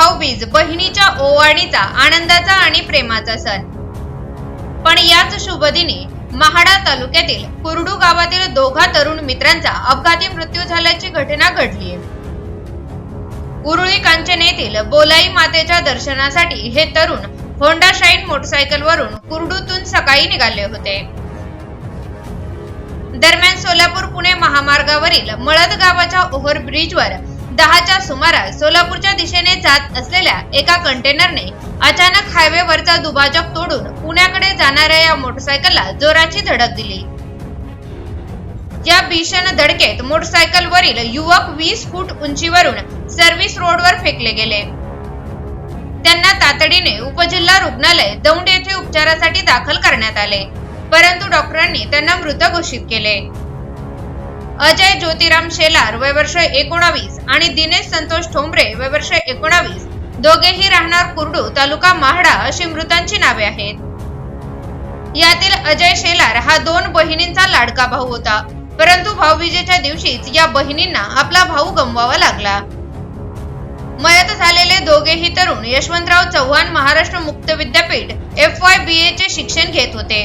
भाऊबीज बहिणीच्या ओवाळणीचा आनंदाचा आणि प्रेमाचा सण. पण याच शुभदिनी महाडा तालुक्यातील कुरडू गावातील दोघा तरुण मित्रांचा अपघाती मृत्यू झाल्याची घटना घडली उरुळी कांचन येथील बोलाई मातेच्या दर्शनासाठी हे तरुण होंडा शाईन मोटरसायकल वरून कुरडूतून सकाळी निघाले होते. दरम्यान सोलापूर पुणे महामार्गावरील मळद गावाच्या ओव्हर ब्रिजवर दहाच्या सुमारास सोलापूरच्या दिशेने जात असलेल्या एका कंटेनरने अचानक हायवेवरचा दुभाजक तोडून पुण्याकडे जाणाऱ्या या मोटरसायकलला जोराची धडक दिली. या भीषण धडकेत मोटरसायकलवरील युवक वीस फूट उंचीवरून सर्व्हिस रोडवर फेकले गेले. त्यांना तातडीने उपजिल्हा रुग्णालय दौंड येथे उपचारासाठी दाखल करण्यात आले. परंतु डॉक्टरांनी त्यांना मृत घोषित केले. अजय ज्योतिराम शेलार वयवर्ष एकोणावीस आणि दिनेश संतोष ठोंबरे वयवर्ष एकोणावीस. दोघेही राहणार कुर्डू तालुका महाडा अशी मृतांची नावे आहेत. यातील अजय शेलार हा दोन बहिणींचा लाडका भाऊ होता. परंतु भाऊबीजेच्या दिवशीच या बहिणींना आपला भाऊ गमवावा लागला. मयत झालेले दोघेही तरुण यशवंतराव चव्हाण महाराष्ट्र मुक्त विद्यापीठ एफ वाय बी ए चे शिक्षण घेत होते.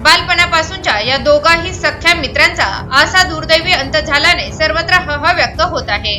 बालपणापासूनच्या या दोघाही सख्या मित्रांचा असा दुर्दैवी अंत झाल्याने सर्वत्र हवा व्यक्त होत आहे.